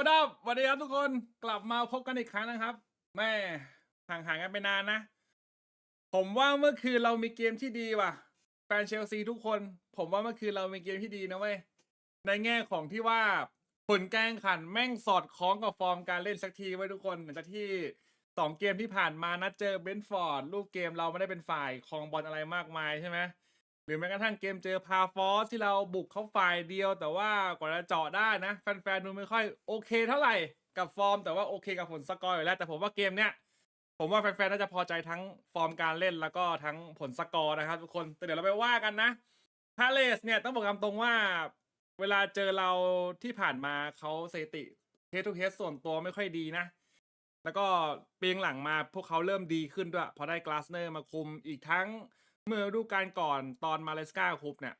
วัสดีครับสวัสดีครับทุกคนกลับมาพบกันอีกครั้งนะครับ แม่ห่างหายกันไปนานนะ ผมว่าเมื่อคืนเรามีเกมที่ดีว่ะแฟนเชลซีทุกคน ผมว่าเมื่อคืนเรามีเกมที่ดีนะเว้ยในแง่ของที่ว่าผลการแข่งขันแม่งสอดคล้องกับฟอร์มการเล่นสักทีไว้ทุกคนหลังจากที่สองเกมที่ผ่านมานัดเจอเบนฟอร์ดรูปเกมเราไม่ได้เป็นฝ่ายครองบอลอะไรมากมายใช่ไหม รือแม้กระทั่งเกมเจอพาฟอสที่เราบุกเข้าฝ่ายเดียว แต่ว่ากว่าจะเจาะได้นะ แฟนๆดูไม่ค่อยโอเคเท่าไหร่กับฟอร์ม แต่ว่าโอเคกับผลสกอร์อยู่แล้ว แต่ผมว่าเกมเนี้ยผมว่าแฟนๆน่าจะพอใจทั้งฟอร์มการเล่นแล้วก็ทั้งผลสกอร์นะครับทุกคนแต่เดี๋ยวเราไปว่ากันนะพาเลสเนี่ยต้องบอกตามตรงว่า เวลาเจอเราที่ผ่านมาเขาสถิติเฮดทูเฮดส่วนตัวไม่ค่อยดีนะ แล้วก็เปียงหลังมาพวกเขาเริ่มดีขึ้นด้วยพอได้กลาสเนอร์มาคุมอีกทั้ง เมื่อฤดูกาลก่อนตอนมาเลสกาคุปเนี่ย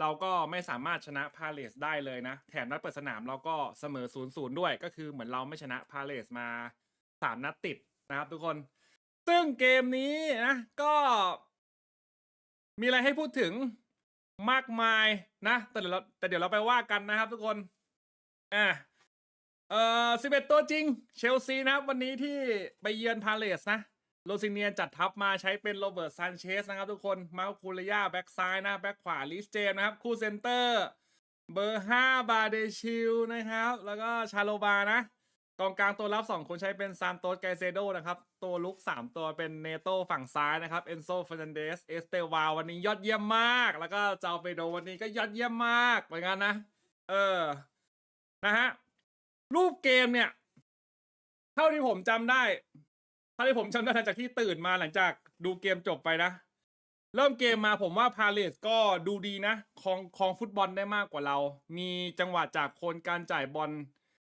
เราก็ไม่สามารถชนะพาเลสได้เลยนะ แถมนัดเปิดสนามเราก็เสมอ0ูนย์ด้วย ก็คือเหมือนเราไม่ชนะพาเลสมา3นัดติดนะครับทุกคน ซึ่งเกมนี้นะก็ มีอะไรให้พูดถึงมากมายนะ แต่เดี๋ยวเราแต่เดี๋ยวเราไปว่ากันนะครับทุกคนอะเอ่อสิบเอ็ดตัวจริง เชลซีนะครับ วันนี้ที่ไปเยือนพาเลสนะ โรซิเนียนจัดทัพมาใช้เป็นโรเบิร์ตซานเชสนะครับทุกคนมาคูเลียแบ็กซ้ายนะแบ็กขวาลิสเจมนะครับ คู่เซนเตอร์เบอร์ห้าบาเดชิลนะครับ แล้วก็ชาโลบานะกองกลางตัวรับ 2 คนใช้เป็นซานโตสไกเซโดนะครับ ตัวลุก 3 ตัวเป็นเนโตฝั่งซ้ายนะครับ เอนโซฟรนันเดส เอสเตวาวันนี้ยอดเยี่ยมมาก แล้วก็เจ้าเปโดวันนี้ก็ยอดเยี่ยมมากเหมือนกันนะ เออ นะฮะ รูปเกมเนี่ย เท่าที่ผมจำได้ เท่าที่ผมจำได้หลังจากที่ตื่นมาหลังจากดูเกมจบไปนะ เริ่มเกมมาผมว่าพาเลสก็ดูดีนะครองครองฟุตบอลได้มากกว่าเรา มีจังหวะจากคนการจ่ายบอล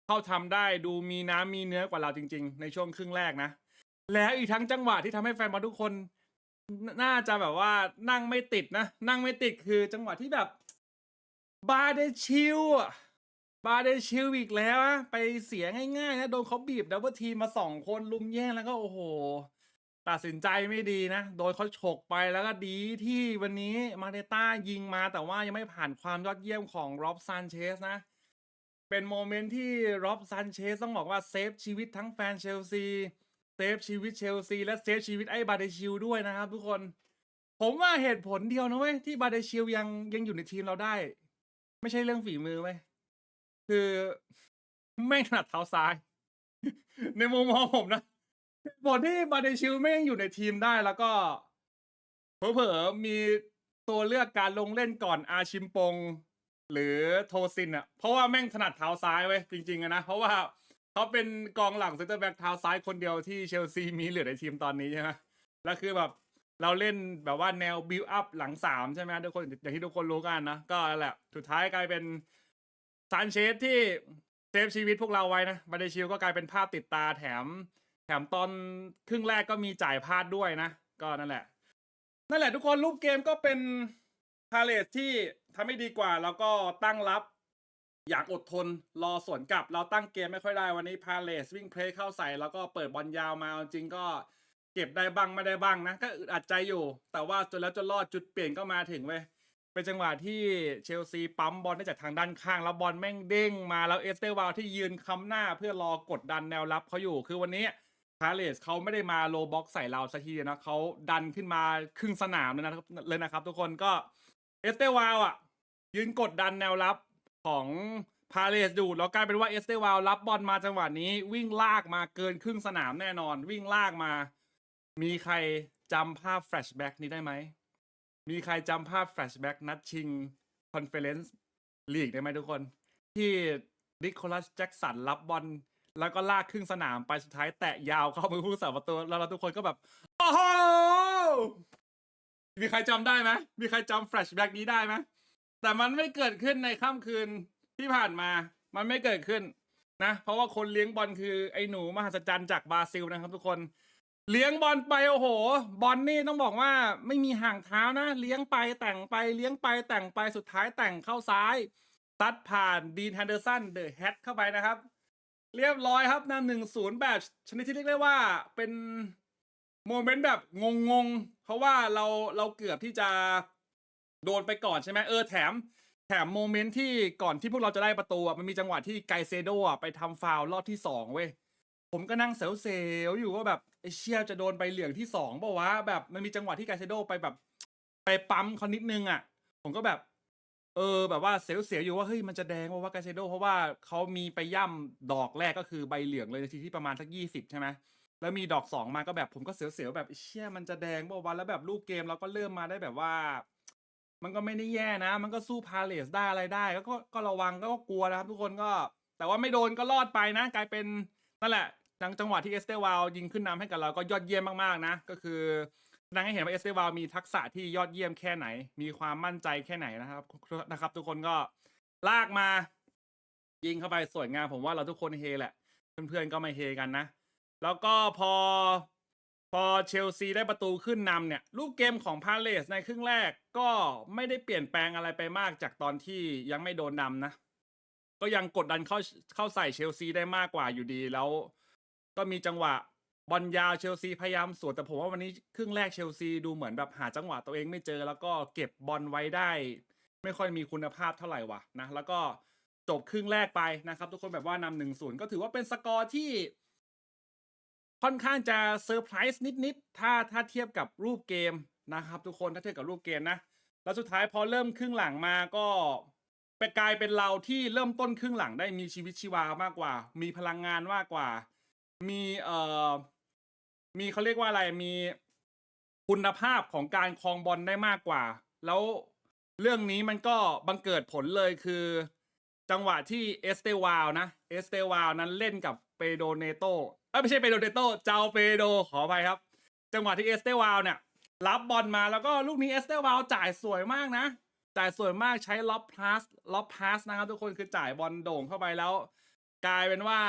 เข้าทำได้ดูมีน้ำมีเนื้อกว่าเราจริง ๆ ในช่วงครึ่งแรกนะ แล้วอีกทั้งจังหวะที่ทำให้แฟนบอลทุกคนน่าจะแบบว่านั่งไม่ติดนะ นั่งไม่ติดคือจังหวะที่แบบบาเดชิลอะ บาเดชิลอีกแล้วอะไปเสียง่ายๆนะโดนเขาบีบดับเบิลทีมมาสองคนลุมแย่งแล้วก็โอ้โห ตัดสินใจไม่ดีนะ โดนเขาฉกไปแล้วก็ดีที่วันนี้มาเดต้ายิงมาแต่ว่ายังไม่ผ่านความยอดเยี่ยมของร็อบซานเชสนะ เป็นโมเมนต์ที่ร็อบซานเชสต้องบอกว่าเซฟชีวิตทั้งแฟนเชลซีเซฟชีวิตเชลซีและเซฟชีวิตไอ้บาเดชิลด้วยนะครับทุกคน ผมว่าเหตุผลเดียวนะเว้ยที่บาเดชิลยังยังอยู่ในทีมเราได้ ไม่ใช่เรื่องฝีมือเว้ย คือแม่งถนัดเท้าซ้าย ในมุมมองผมนะบทที่บาเดชิลแม่งอยู่ในทีมได้แล้วก็เผลอๆมีตัวเลือกการลงเล่นก่อนอาชิมปง หรือโทซินอะ เพราะว่าแม่งถนัดเท้าซ้ายเว้ยจริงๆนะ เพราะว่าเขาเป็นกองหลังเซนเตอร์แบ็กเท้าซ้ายคนเดียวที่เชลซีมีเหลือในทีมตอนนี้ใช่ไหมแล้วคือแบบเราเล่นแบบว่าแนวบิวอัพหลังสามใช่ไหมทุกคนอย่างที่ทุกคนรู้กันนะ ก็นั่นแหละสุดท้ายกลายเป็น ซานเชสที่เซฟชีวิตพวกเราไว้นะบาเดชิลก็กลายเป็นภาพติดตาแถม แถมตอนครึ่งแรกก็มีจ่ายพลาดด้วยนะ ก็นั่นแหละ นั่นแหละทุกคนรูปเกมก็เป็นพาเลสที่ทำให้ดีกว่า แล้วก็ตั้งรับอย่างอดทนรอสวนกลับ เราตั้งเกมไม่ค่อยได้วันนี้พาเลสวิ่งเพลย์เข้าใส่แล้วก็เปิดบอลยาวมาจริงก็เก็บได้บ้างไม่ได้บ้างนะ ก็อึดอัดใจอยู่ แต่ว่าจนแล้วจนรอดจุดเปลี่ยนก็มาถึงเว้ย เป็นจังหวะที่เชลซีปั๊มบอลได้จากทางด้านข้างแล้วบอลแม่งเด้งมาแล้วเอสเตวาลที่ยืนค้ำหน้าเพื่อรอกดดันแนวรับเขาอยู่คือวันนี้พาเลสเขาไม่ได้มาโลบ็อกใส่เราสักทีเดียวนะเขาดันขึ้นมาครึ่งสนามเลยนะครับเลยนะครับ ทุกคนก็เอสเตวาลอะ ยืนกดดันแนวรับของพาเลสอยู่แล้วกลายเป็นว่าเอสเตวาลรับบอลมาจังหวะนี้ วิ่งลากมาเกินครึ่งสนามแน่นอน วิ่งลากมา มีใครจำภาพแฟลชแบ็กนี้ได้ไหม มีใครจำภาพแฟลชแบ็กนัดชิงคอนเฟอเรนซ์ลีกได้ไหมทุกคน ที่นิโคลัสแจ็กสันรับบอลแล้วก็ลากครึ่งสนามไปสุดท้ายแตะยาวเข้ามือผู้สาประตูแล้วเราทุกคนก็แบบ โอ้โห มีใครจำได้ไหมมีใครจำแฟลชแบ็กนี้ได้ไหมแต่มันไม่เกิดขึ้นในค่ำคืนที่ผ่านมา มันไม่เกิดขึ้นนะ เพราะว่าคนเลี้ยงบอลคือไอ้หนูมหัศจรรย์จากบราซิลนะครับทุกคน เลี้ยงบอลไปโอ้โห บอลนี่ต้องบอกว่าไม่มีห่างเท้านะ เลี้ยงไปแต่งไปเลี้ยงไปแต่งไปสุดท้ายแต่งเข้าซ้าย ตัดผ่านดีนแฮนเดอร์สันเดอะแฮทเข้าไปนะครับ เรียบร้อยครับนำหนึ่งศูนย์แบบชนิดที่เรียกได้ว่าเป็นโมเมนต์แบบงงๆ เพราะว่าเราเราเกือบที่จะโดนไปก่อนใช่ไหมเออแถม แถมโมเมนต์ที่ก่อนที่พวกเราจะได้ประตูอะมันมีจังหวะที่ไกเซโดอะไปทำฟาวล์รอบที่สองเว้ยผมก็นั่งเซลๆอยู่ว่าแบบ ไอเชียจะโดนใบเหลืองที่สองเปล่าวะแบบมันมีจังหวะที่ไกเซโดไปแบบ ไปปั๊มเขานิดนึงอะ ผมก็แบบ เออ แบบว่าเสียวๆอยู่ว่าเฮ้ยมันจะแดงว่าว่าไกเซโดเพราะว่าเขามีไปย่ำดอกแรกก็คือใบเหลืองเลยนาทีที่ประมาณสักยี่สิบใช่ไหมแล้วมีดอกสองมาก็แบบผมก็เสียวๆแบบไอเชี่ยมันจะแดงเปล่าวะแล้วแบบลูกเกมเราก็เริ่มมาได้แบบว่า มันก็ไม่ได้แย่นะ มันก็สู้พาเลสได้อะไรได้ ก็ก็ระวังก็กลัวนะครับทุกคนก็ แต่ว่าไม่โดนก็รอดไปนะ กลายเป็นนั่นแหละ จังจังหวะที่เอสเตวาลยิงขึ้นนำให้กับเราก็ยอดเยี่ยมมากๆนะ ก็คือแสดงให้เห็นว่าเอสเตวาลมีทักษะที่ยอดเยี่ยมแค่ไหน มีความมั่นใจแค่ไหนนะครับ นะครับ ทุกคนก็ลากมา ยิงเข้าไปสวยงามผมว่าเราทุกคนเฮแหละ เพื่อนๆก็ไม่เฮกันนะ แล้วก็พอ พอเชลซีได้ประตูขึ้นนำเนี่ยรูปเกมของพาเลสในครึ่งแรกก็ไม่ได้เปลี่ยนแปลงอะไรไปมากจากตอนที่ยังไม่โดนนำนะ ก็ยังกดดันเข้าเข้าใส่เชลซีได้มากกว่าอยู่ดีแล้ว ก็มีจังหวะบอลยาวเชลซีพยายามสวนแต่ผมว่าวันนี้ครึ่งแรกเชลซีดูเหมือนแบบหาจังหวะตัวเองไม่เจอ แล้วก็เก็บบอลไว้ได้ ไม่ค่อยมีคุณภาพเท่าไหร่วะนะแล้วก็จบครึ่งแรกไปนะครับ ทุกคนแบบว่านำหนึ่งศูนย์ก็ถือว่าเป็นสกอร์ที่ค่อนข้างจะเซอร์ไพรส์นิดๆ ถ้าถ้าเทียบกับรูปเกมนะครับทุกคนถ้าเทียบกับรูปเกมนะ แล้วสุดท้ายพอเริ่มครึ่งหลังมาก็ไปกลายเป็นเราที่เริ่มต้นครึ่งหลังได้มีชีวิตชีวามากกว่า มีพลังงานมากกว่า มีเอ่อมีเขาเรียกว่าอะไรมีคุณภาพของการครองบอลได้มากกว่า แล้วเรื่องนี้มันก็บังเกิดผลเลยคือ จังหวะที่เอสเตวาลนะเอสเตวาลนั้นเล่นกับเปโดเนโตเอ้ไม่ใช่เปโดเนโตเจ้าเปโดขออภัยครับ จังหวะที่เอสเตวาลเนี่ย รับบอลมาแล้วก็ลูกนี้เอสเตวาลจ่ายสวยมากนะจ่ายสวยมากใช้ล็อบพาสล็อบพาสนะครับทุกคนคือจ่ายบอลโด่งเข้าไปแล้ว กลายเป็นว่า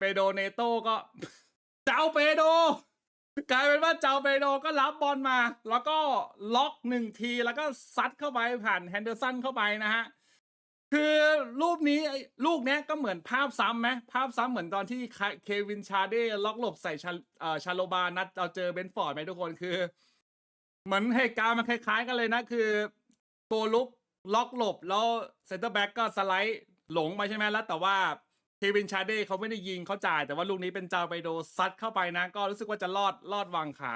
เปโดเนโตก็ เจ้าเปโดกลายเป็นว่าเจ้าเปโดก็รับบอลมา แล้วก็ล็อกหนึ่งทีแล้วก็ซัดเข้าไปผ่านแฮนเดอร์สันเข้าไปนะฮะ คือรูปนี้ลูกเนี้ยก็เหมือนภาพซ้ำไหมภาพซ้ำเหมือนตอนที่เควินชาเดล็อกหลบใส่ชาชาโลบานัดเราเจอเบนฟอร์ดไหมทุกคนคือ เหมือนเหตุการณ์มันคล้ายๆกันเลยนะ คือตัวลุกล็อกหลบแล้วเซนเตอร์แบ็กก็สไลด์หลงไปใช่ไหมแล้วแต่ว่า เควินชาเด้เขาไม่ได้ยิงเขาจ่าย แต่ว่าลูกนี้เป็นจาไปโดซัดเข้าไปนะ ก็รู้สึกว่าจะรอดรอดวางขา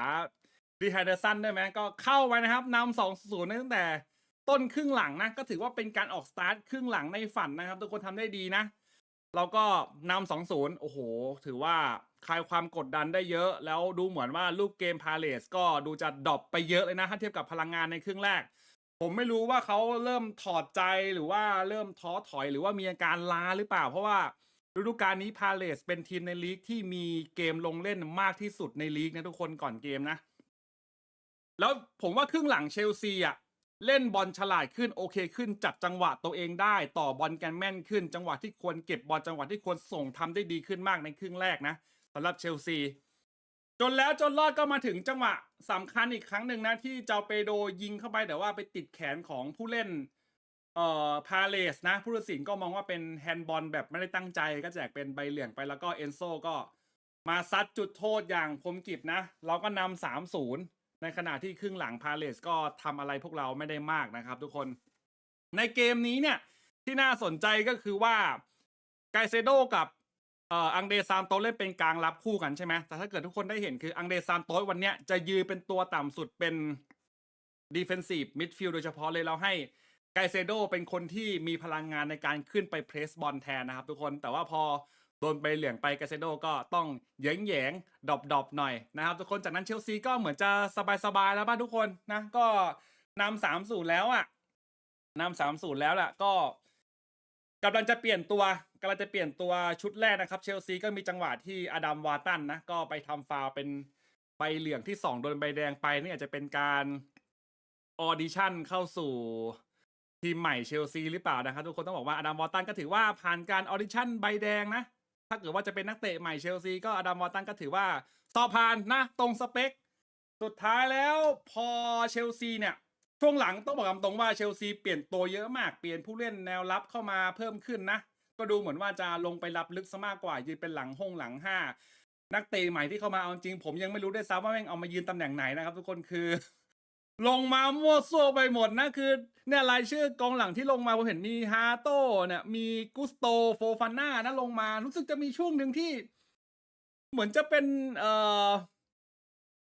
ดีไฮเดอร์สันได้ไหมก็เข้าไปนะครับนำสองศูนย์ตั้งแต่ต้นครึ่งหลังนะ ก็ถือว่าเป็นการออกสตาร์ทครึ่งหลังในฝันนะครับ ทุกคนทำได้ดีนะเราก็นำสองศูนย์โอ้โห ถือว่าคลายความกดดันได้เยอะ แล้วดูเหมือนว่าลูกเกมพาเลสก็ดูจะดรอปไปเยอะเลยนะถ้าเทียบกับพลังงานในครึ่งแรก ผมไม่รู้ว่าเขาเริ่มถอดใจหรือว่าเริ่มท้อถอยหรือว่ามีอาการล้าหรือเปล่า เพราะว่า ฤดูกาลนี้พาเลสเป็นทีมในลีกที่มีเกมลงเล่นมากที่สุดในลีกนะทุกคนก่อนเกมนะ แล้วผมว่าครึ่งหลังเชลซีอะเล่นบอลฉลาดขึ้นโอเคขึ้นจับจังหวะตัวเองได้ ต่อบอลกันแม่นขึ้น จังหวะที่ควรเก็บบอลจังหวะที่ควรส่งทำได้ดีขึ้นมากในครึ่งแรกนะสำหรับเชลซี จนแล้วจนรอดก็มาถึงจังหวะสำคัญอีกครั้งหนึ่งนะที่เจ้าเปโดยิงเข้าไปแต่ว่าไปติดแขนของผู้เล่น เอ่อพาเลสนะผู้ตัดสินก็มองว่าเป็นแฮนด์บอลแบบไม่ได้ตั้งใจก็แจกเป็นใบเหลืองไปแล้วก็เอนโซก็มาซัดจุดโทษอย่างคมกิบนะ เราก็นำสามศูนย์ในขณะที่ครึ่งหลังพาเลสก็ทำอะไรพวกเราไม่ได้มากนะครับทุกคน ในเกมนี้เนี่ย ที่น่าสนใจก็คือว่าไกเซโดกับเอ่ออังเดซานโตเล่นเป็นกลางรับคู่กันใช่ไหมแต่ถ้าเกิดทุกคนได้เห็นคืออังเดซานโตวันเนี้ยจะยืนเป็นตัวต่ำสุดเป็นดีเฟนซีฟมิดฟิลด์โดยเฉพาะเลยเราให้ ไกเซโดเป็นคนที่มีพลังงานในการขึ้นไปเพรสบอลแทนนะครับทุกคนแต่ว่าพอโดนไปเหลืองไปไกเซโดก็ต้องแยงแยงดอบดอบหน่อยนะครับทุกคนจากนั้นเชลซีก็เหมือนจะสบายๆแล้วบ้างทุกคนนะก็นำสามศูนย์แล้วอะนำสามศูนย์แล้วแหละก็กำลังจะเปลี่ยนตัวกำลังจะเปลี่ยนตัวชุดแรกนะครับ เชลซีก็มีจังหวะที่อดัมวาตันนะก็ไปทำฟาวเป็นใบเหลืองที่สองโดนใบแดงไปนี่อาจจะเป็นการออดิชั่นเข้าสู่ ทีมใหม่เชลซีหรือเปล่านะครับทุกคนต้องบอกว่าอดัมวอตันก็ถือว่าผ่านการออดิชั่นใบแดงนะ ถ้าเกิดว่าจะเป็นนักเตะใหม่เชลซีก็อดัมวอตันก็ถือว่าสอบผ่านนะ ตรงสเปค สุดท้ายแล้วพอเชลซีเนี่ยช่วงหลังต้องบอกตรงว่าเชลซีเปลี่ยนตัวเยอะมากเปลี่ยนผู้เล่นแนวรับเข้ามาเพิ่มขึ้นนะ ก็ดูเหมือนว่าจะลงไปรับลึกซะมากกว่ายืนเป็นหลังห้องหลังห้านักเตะใหม่ที่เข้ามาเอาจริงผมยังไม่รู้ด้วยซ้ำว่าแม่งเอามายืนตำแหน่งไหนนะครับทุกคนคือ ลงมามั่วซั่วไปหมดนะคือเนี่ยรายชื่อกองหลังที่ลงมาผมเห็นมีฮาโต้เนี่ยมีกุสโตโฟฟาน่านะลงมารู้สึกจะมีช่วงหนึ่งที่ เหมือนจะเป็นเอ่อ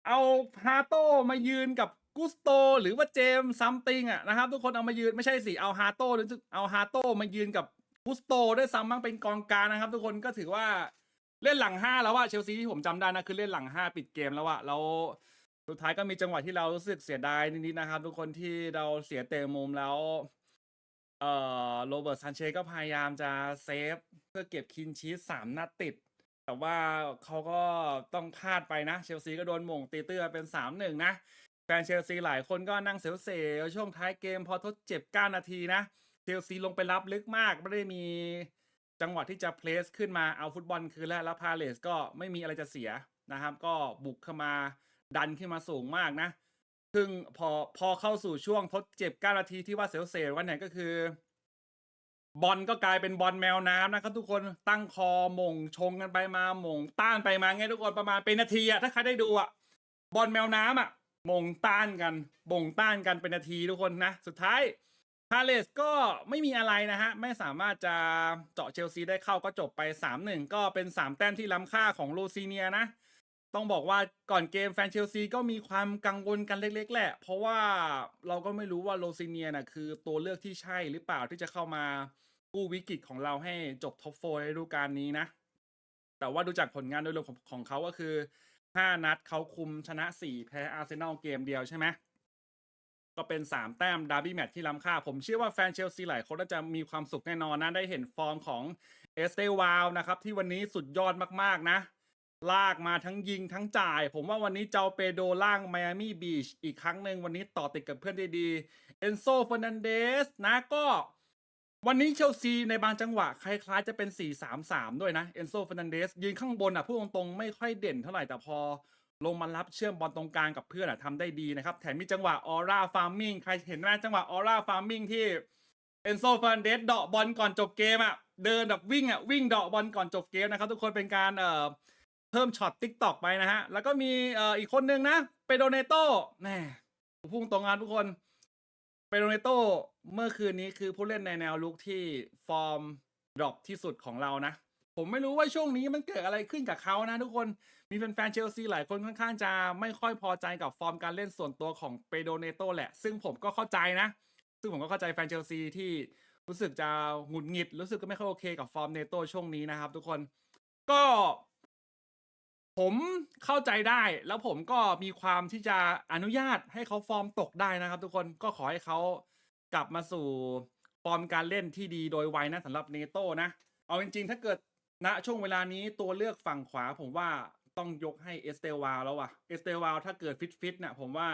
เอาฮาโต้มายืนกับกุสโต หรือว่าเจมซัมติงอะนะครับ ทุกคนเอามายืนไม่ใช่สิเอาฮาโต้หรือเอาฮาโต้มายืนกับกุสโตด้วยซ้ำมั้งเป็นกองกลางนะครับ ทุกคนก็ถือว่าเล่นหลังห้าแล้วว่าเชลซีที่ผมจำได้นะคือเล่นหลังห้าปิดเกมแล้วอะแล้ว สุดท้ายก็มีจังหวะที่เรารู้สึกเสียดายนิดๆนะครับ ทุกคนที่เราเสียเตะมุมแล้ว เอ่อโรเบิร์ตซานเชสก็พยายามจะเซฟเพื่อเก็บคินชีสสามนัดติด แต่ว่าเขาก็ต้องพลาดไปนะ เชลซีก็โดนหม่งตีเตื้อเป็นสามหนึ่งนะ แฟนเชลซีหลายคนก็นั่งเสียวๆช่วงท้ายเกมพอทดเจ็บ9นาทีนะ เชลซีลงไปรับลึกมาก ไม่ได้มีจังหวะที่จะเพลสขึ้นมาเอาฟุตบอลคืนแล้วแล้วพาเลสก็ไม่มีอะไรจะเสียนะครับ ก็บุกเข้ามา ดันขึ้นมาสูงมากนะ ซึ่งพอพอเข้าสู่ช่วงทดเจ็บ9นาทีที่ว่าเสียวๆวันไหนก็คือบอลก็กลายเป็นบอลแมวน้ำนะครับ ทุกคนตั้งคอมงชงกันไปมาหมงต้านไปมาไงทุกคนประมาณเป็นนาทีอะถ้าใครได้ดูอะบอลแมวน้ำอะมงต้านกันบ่งต้านกันเป็นนาทีทุกคนนะ สุดท้ายพาเลสก็ไม่มีอะไรนะฮะ ไม่สามารถจะเจาะเชลซีได้เข้าก็จบไป 3-1 ก็เป็น 3 แต้มที่ล้ำค่าของโลซีเนียนะ ต้องบอกว่าก่อนเกมแฟนเชลซีก็มีความกังวลกันเล็ก ๆ แหละ เพราะว่าเราก็ไม่รู้ว่าโลซิเนียน่ะคือตัวเลือกที่ใช่หรือเปล่าที่จะเข้ามากู้วิกฤตของเราให้จบท็อปโฟร์ในฤดูกาลนี้นะ แต่ว่าดูจากผลงานโดยรวมของของเขาก็คือ 5 นัดเขาคุมชนะ 4 แพ้อาร์เซนอลเกมเดียวใช่ไหมก็เป็น 3 แต้มดาร์บี้แมตช์ที่ล้ำค่า ผมเชื่อว่าแฟนเชลซีหลายคนน่าจะมีความสุขแน่นอนนะ ได้เห็นฟอร์มของเอสเตวาลนะครับ ที่วันนี้สุดยอดมาก ๆ นะ ลากมาทั้งยิงทั้งจ่าย ผมว่าวันนี้เจ้าเปโดล่างไมอามี่บีชอีกครั้งหนึ่งวันนี้ต่อติดกับเพื่อนได้ดีเอนโซเฟอร์นันเดสนะก็วันนี้เชลซีในบางจังหวะคล้ายๆจะเป็น 4-3-3 ด้วยนะเอนโซเฟอร์นันเดสยืนข้างบนอะพูดตรงๆ ไม่ค่อยเด่นเท่าไหร่แต่พอลงมารับเชื่อมบอลตรงกลางกับเพื่อนอะทำได้ดีนะครับ แถมมีจังหวะออร่าฟาร์มิงใครเห็นไหมจังหวะออร่าฟาร์มิงที่เอนโซเฟอร์นันเดสเดาะบอลก่อนจบเกมอะเดินแบบวิ่งอะวิ่งเดาะบอลก่อนจบเกมนะครับทุกคนเป็นการเอ่อ เพิ่มช็อตติ๊กตอกไปนะฮะ แล้วก็มีเอ่ออีกคนนึงนะเปโดเนโต้แหม่ผมพุ่งตรงงานทุกคนเปโดเนโต้เมื่อคืนนี้คือผู้เล่นในแนวลุกที่ฟอร์มดรอปที่สุดของเรานะ ผมไม่รู้ว่าช่วงนี้มันเกิดอะไรขึ้นกับเขานะทุกคนมีแฟนๆเชลซีหลายคนค่อนข้างจะไม่ค่อยพอใจกับฟอร์มการเล่นส่วนตัวของเปโดเนโต้แหละ ซึ่งผมก็เข้าใจนะ ซึ่งผมก็เข้าใจแฟนเชลซีที่รู้สึกจะหงุดหงิด รู้สึกก็ไม่ค่อยโอเคกับฟอร์มเนโต้ช่วงนี้นะครับ ทุกคนก็ ผมเข้าใจได้แล้วผมก็มีความที่จะอนุญาตให้เขาฟอร์มตกได้นะครับ ทุกคนก็ขอให้เขากลับมาสู่ฟอร์มการเล่นที่ดีโดยไวนะสำหรับเนโต้นะ เอาจริงๆ ถ้าเกิดณช่วงเวลานี้ตัวเลือกฝั่งขวา ผมว่าต้องยกให้เอสเตวาแล้วว่ะเอสเตวาถ้าเกิดฟิตฟิตเนี่ยผมว่า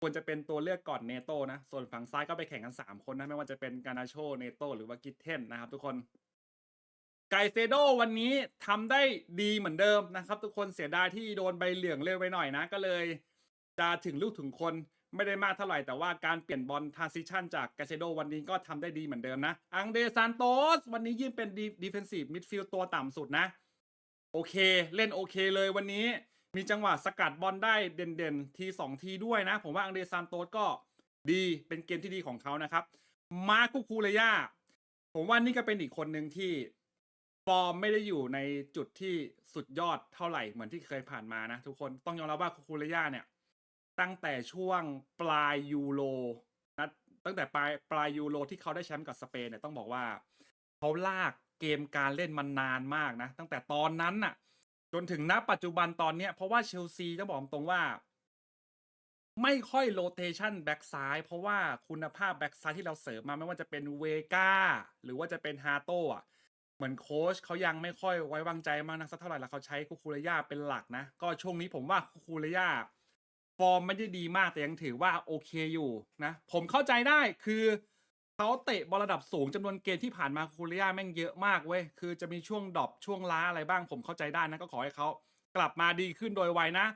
ควรจะเป็นตัวเลือกก่อนเนโต้นะ ส่วนฝั่งซ้ายก็ไปแข่งกัน 3 คนนะ ไม่ว่าจะเป็นกานาโชเนโต้หรือว่ากิทเทนนะครับทุกคน ไกเซโดวันนี้ทำได้ดีเหมือนเดิมนะครับ ทุกคนเสียดายที่โดนใบเหลืองเร็วไปหน่อยนะ ก็เลย จะถึงลูกถึงคนไม่ได้มากเท่าไหร่ แต่ว่าการเปลี่ยนบอลทราซิชันจากไกเซโดวันนี้ก็ทำได้ดีเหมือนเดิมนะ อังเดซานโตสวันนี้ยืนเป็นดีเฟนซีฟมิดฟิลด์ตัวต่ำสุดนะ โอเค เล่นโอเคเลยวันนี้ มีจังหวะสกัดบอลได้เด่นๆ ทีสองทีด้วยนะ ผมว่าอังเดซานโตสก็ดีเป็นเกมที่ดีของเขานะครับ มาร์คุคูเรยาผมว่านี่ก็เป็นอีกคนหนึ่งที่ ฟอร์มไม่ได้อยู่ในจุดที่สุดยอดเท่าไหร่เหมือนที่เคยผ่านมานะ ทุกคนต้องยอมรับว่าคูคูเรยาเนี่ย ตั้งแต่ช่วงปลายยูโรนะตั้งแต่ปลายปลายยูโรที่เขาได้แชมป์กับสเปนเนี่ยต้องบอกว่าเขาลากเกมการเล่นมันนานมากนะ ตั้งแต่ตอนนั้นน่ะ จนถึงณปัจจุบันตอนเนี้ยเพราะว่าเชลซีต้องบอกตรงว่า ไม่ค่อยโรเตชันแบ็กซ้ายเพราะว่าคุณภาพแบ็กซ้ายที่เราเสริมมาไม่ว่าจะเป็นเวกาหรือว่าจะเป็นฮาโต้อะ เหมือนโค้ชเขายังไม่ค่อยไว้วางใจมากนักสักเท่าไหร่แล้วเขาใช้คูคูเรยาเป็นหลักนะ ก็ช่วงนี้ผมว่าคูคูเรยาฟอร์มไม่ได้ดีมากแต่ยังถือว่าโอเคอยู่นะ ผมเข้าใจได้คือเขาเตะบอลระดับสูงจำนวนเกมที่ผ่านมาคูเรียแม่งเยอะมากเว้ยคือจะมีช่วงดรอปช่วงล้าอะไรบ้างผมเข้าใจได้นะก็ขอให้เขากลับมาดีขึ้นโดยไวนะ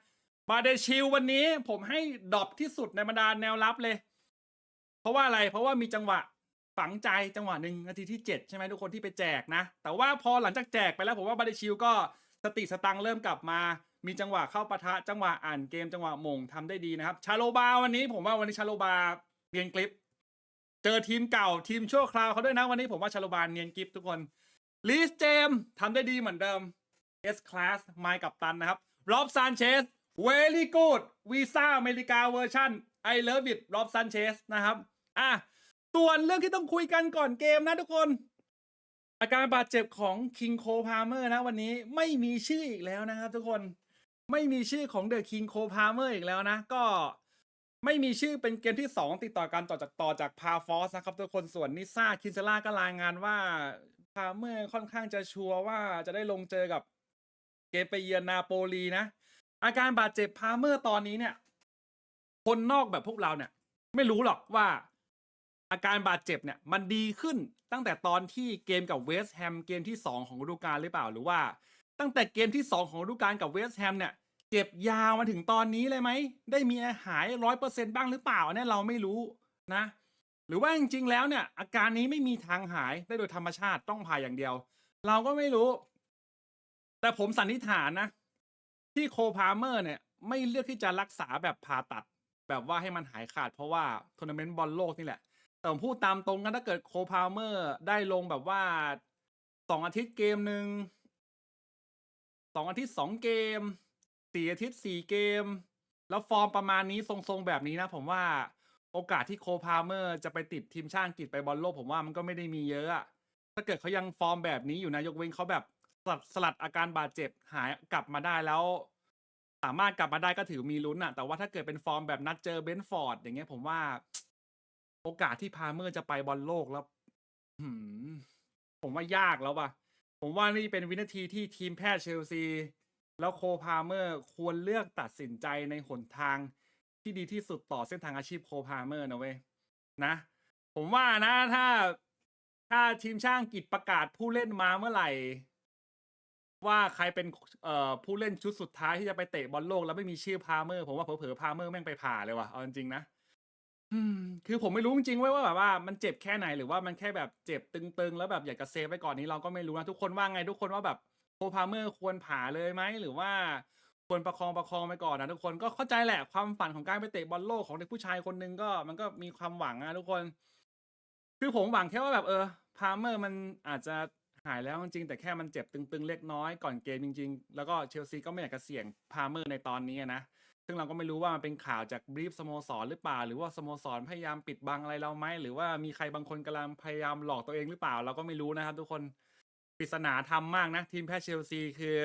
บาเดชิลวันนี้ผมให้ดรอปที่สุดในบรรดาแนวรับเลย เพราะว่าอะไรเพราะว่ามีจังหวะ ฝังใจจังหวะหนึ่งนาทีที่ 7 ใช่ไหมทุกคนที่ไปแจกนะ แต่ว่าพอหลังจากแจกไปแล้วผมว่าบาเดชิลก็สติสตังเริ่มกลับมา มีจังหวะเข้าปะทะจังหวะอ่านเกมจังหวะมงทำได้ดีนะครับ ชาโลบาวันนี้ผมว่าวันนี้ชาโลบาเนียนกริป เจอทีมเก่าทีมชั่วคราวเขาด้วยนะวันนี้ผมว่าชาโลบาเนียนกริปทุกคนลีสเจมทำได้ดีเหมือนเดิม S Class ไมค์กับตันนะครับรอบซานเชส very good วีซ่าอเมริกาเวอร์ชัน I love it รอบซานเชสนะครับ อะ ส่วนเรื่องที่ต้องคุยกันก่อนเกมนะทุกคน อาการบาดเจ็บของ King c o p a l m e r นะ วันนี้ไม่มีชื่ออีกแล้วนะครับ ทุกคนไม่มีชื่อของ The King c o p a l m e r อีกแล้วนะ ก็ไม่มีชื่อเป็นเกมที่ 2 ติดต่อกันต่อจากต่อจากพาฟอสนะครับ ทุกคนส่วนนิซ่าคินเซล่าก็รายงานว่าพาเมอร์ค่อนข้างจะชัวร์ว่าจะได้ลงเจอกับเกมไปเยือนนาโปลีนะ อาการบาดเจ็บพาเมอร์ตอนนี้เนี่ย คนนอกแบบพวกเราเนี่ย ไม่รู้หรอกว่า อาการบาดเจ็บเนี่ยมันดีขึ้นตั้งแต่ตอนที่เกมกับเวสต์แฮมเกมที่ 2 ของฤดูกาลหรือเปล่าหรือว่า ตั้งแต่เกมที่ 2 ของฤดูกาลกับเวสต์แฮมเนี่ยเจ็บยาวมาถึงตอนนี้เลยไหม ได้มีหายร้อยเปอร์เซ็นบ้างหรือเปล่าอันนี้เราไม่รู้นะ หรือว่าจริงๆแล้วเนี่ย อาการนี้ไม่มีทางหายได้โดยธรรมชาติต้องผ่าอย่างเดียว เราก็ไม่รู้ แต่ผมสันนิษฐานนะ ที่โคพาเมอร์เนี่ย ไม่เลือกที่จะรักษาแบบผ่าตัด แบบว่าให้มันหายขาดเพราะว่าทัวร์นาเมนต์บอลโลกนี่แหละ แต่ผมพูดตามตรงกันถ้าเกิดโคพาเมอร์ได้ลงแบบว่าสองอาทิตย์เกมหนึ่งสองอาทิตย์สองเกมสี่อาทิตย์สี่เกม แล้วฟอร์มประมาณนี้ทรงๆแบบนี้นะ ผมว่าโอกาสที่โคพาเมอร์จะไปติดทีมชาติอังกฤษไปบอลโลกผมว่ามันก็ไม่ได้มีเยอะอะถ้าเกิดเขายังฟอร์มแบบนี้อยู่นะยกเว้นเขาแบบสลัดสลัดอาการบาดเจ็บหายกลับมาได้แล้ว สามารถกลับมาได้ก็ถือมีลุ้นอะแต่ว่าถ้าเกิดเป็นฟอร์มแบบนัดเจอเบนฟอร์ดอย่างเงี้ยผมว่า โอกาสที่พาเมอร์จะไปบอลโลกแล้วผมว่ายากแล้วว่ะ ผมว่านี่เป็นวินาทีที่ทีมแพทย์เชลซี แล้วโคพาเมอร์ควรเลือกตัดสินใจในหนทางที่ดีที่สุดต่อเส้นทางอาชีพโคพาเมอร์นะเว้ยนะ ผมว่านะถ้าถ้าทีมช่างกิจประกาศผู้เล่นมาเมื่อไหร่ ว่าใครเป็นเอ่อผู้เล่นชุดสุดท้ายที่จะไปเตะบอลโลก แล้วไม่มีชื่อพาเมอร์ ผมว่าเผลอๆพาเมอร์แม่งไปผ่าเลยว่ะเอาจริงๆนะ อืม คือผมไม่รู้จริงๆเว้ยว่าแบบว่ามันเจ็บแค่ไหน หรือว่ามันแค่แบบเจ็บตึง ๆ แล้วแบบอยากจะเซฟไว้ก่อนนี้เราก็ไม่รู้นะ ทุกคนว่าไงทุกคนว่าแบบโคพาเมอร์ควรผ่าเลยไหม หรือว่าควรประคองประคองไปก่อนนะทุกคนก็เข้าใจแหละความฝันของการไปเตะบอลโลกของเด็กผู้ชายคนหนึ่งก็ มันก็มีความหวังนะทุกคน คือผมหวังแค่ว่าแบบเออ พาเมอร์มันอาจจะหายแล้วจริงๆแต่แค่มันเจ็บตึงๆเล็กน้อยก่อนเกมจริง ๆ แล้วก็เชลซีก็ไม่อยากจะเสี่ยงพาเมอร์ในตอนนี้นะ ซึ่งเราก็ไม่รู้ว่ามันเป็นข่าวจากบรีฟสโมสรหรือเปล่า หรือว่าสโมสรพยายามปิดบังอะไรเราไหมหรือว่ามีใครบางคนกำลังพยายามหลอกตัวเองหรือเปล่า เราก็ไม่รู้นะครับ ทุกคนปริศนาธรรมากนะ ทีมแพทย์เชลซีคือ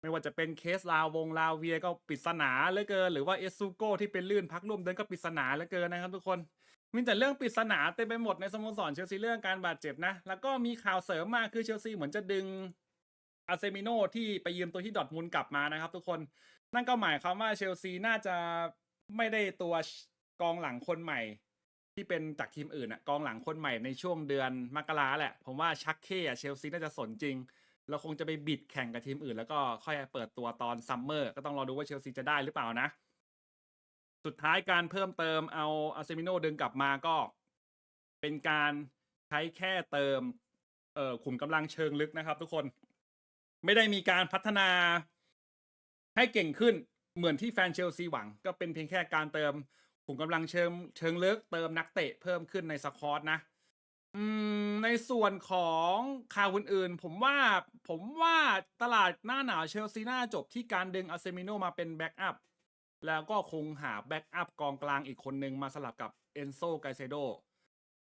ไม่ว่าจะเป็นเคสลาวงลาวเวียก็ปริศนาเหลือเกิน หรือว่าเอสซูโกที่เป็นลื่นพักร่วมเดินก็ปริศนาเหลือเกินนะครับ ทุกคนมีแต่เรื่องปริศนาเต็มไปหมดในสโมสรเชลซีเรื่องการบาดเจ็บนะ แล้วก็มีข่าวเสริมมาคือเชลซีเหมือนจะดึง อาเซมิโนที่ไปยืมตัวที่ดอทมุนกลับมานะครับ ทุกคนนั่นก็หมายความว่าเชลซีน่าจะไม่ได้ตัวกองหลังคนใหม่ ที่เป็นจากทีมอื่นอะกองหลังคนใหม่ในช่วงเดือนมกราแหละ ผมว่าชักเคอะเชลซีน่าจะสนจริงแล้วคงจะไปบิดแข่งกับทีมอื่น แล้วก็ค่อยเปิดตัวตอนซัมเมอร์ก็ต้องรอดูว่าเชลซีจะได้หรือเปล่านะ สุดท้ายการเพิ่มเติมเอาอาเซมิโนดึงกลับมาก็ เป็นการใช้แค่เติมเอ่อขุมกำลังเชิงลึกนะครับ ทุกคน ไม่ได้มีการพัฒนาให้เก่งขึ้นเหมือนที่แฟนเชลซีหวัง ก็เป็นเพียงแค่การเติมขุมกำลังเชิงเชิงลึกเติมนักเตะเพิ่มขึ้นในสคอตนะ อืม ในส่วนของข่าวอื่นๆ ผมว่าผมว่าตลาดหน้าหนาวเชลซีน่าจบที่การดึงอาเซมิโนมาเป็นแบ็กอัพแล้วก็คงหาแบ็กอัพกองกลางอีกคนนึงมาสลับกับเอนโซไกเซโด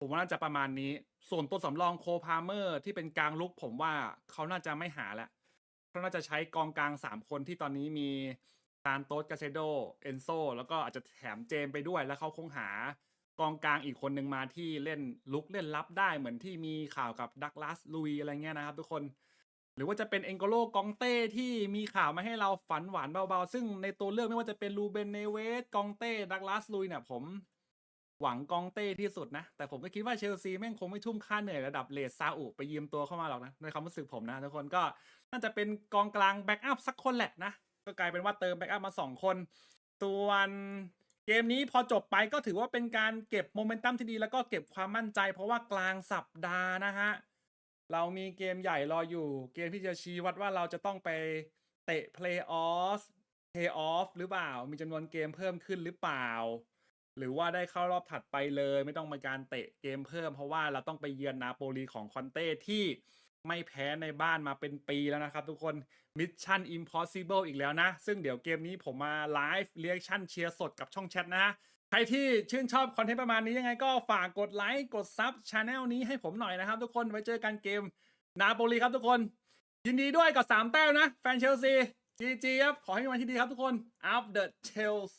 ผมว่าน่าจะประมาณนี้ ส่วนตัวสำรองโคพาเมอร์ที่เป็นกลางลุกผมว่าเขาน่าจะไม่หาแล้วเขาน่าจะใช้กองกลางสามคนที่ตอนนี้มีซานโตสกาเซโด เอนโซ แล้วก็อาจจะแถมเจมไปด้วย แล้วเขาคงหากองกลางอีกคนหนึ่งมาที่เล่นลุกเล่นรับได้เหมือนที่มีข่าวกับดักลาสลุยอะไรเงี้ยนะครับทุกคน หรือว่าจะเป็นเอ็งโกโลกองเต้ที่มีข่าวมาให้เราฝันหวานเบาๆ ซึ่งในตัวเลือกไม่ว่าจะเป็นลูเบนเนเวสกองเต้ดักลาสลุยเนี่ยผม หวังกองเต้ที่สุดนะ แต่ผมก็คิดว่าเชลซีแม่งคงไม่ทุ่มค่าเหนื่อยระดับเลสซาอุไปยืมตัวเข้ามาหรอกนะในความรู้สึกผมนะทุกคนก็น่าจะเป็นกองกลางแบ็กอัพสักคนแหละนะ ก็กลายเป็นว่าเติมแบ็กอัพมาสองคนส่วนเกมนี้พอจบไปก็ถือว่าเป็นการเก็บโมเมนตัมที่ดีแล้วก็เก็บความมั่นใจ เพราะว่ากลางสัปดาห์นะฮะเรามีเกมใหญ่รออยู่ เกมที่จะชี้วัดว่าเราจะต้องไปเตะเพลย์ออฟ pay off หรือเปล่า มีจำนวนเกมเพิ่มขึ้นหรือเปล่า หรือว่าได้เข้ารอบถัดไปเลย ไม่ต้องมาการเตะเกมเพิ่ม เพราะว่าเราต้องไปเยือนนาโปลีของคอนเต้ที่ไม่แพ้ในบ้านมาเป็นปีแล้วนะครับทุกคน Mission Impossible อีกแล้วนะ ซึ่งเดี๋ยวเกมนี้ผมมาไลฟ์เรียกชั่นเชียร์สดกับช่องแชทนะใครที่ชื่นชอบคอนเทนต์ประมาณนี้ยังไงก็ฝากกดไลค์กดซับช anel นี้ให้ผมหน่อยนะครับทุกคนไว้เจอกันเกมนาโปลีครับทุกคน ยินดีด้วยกับ 3 แต้มนะ แฟนเชลซี GG ครับ ขอให้มีวันที่ดีครับทุกคน Up the Chelsea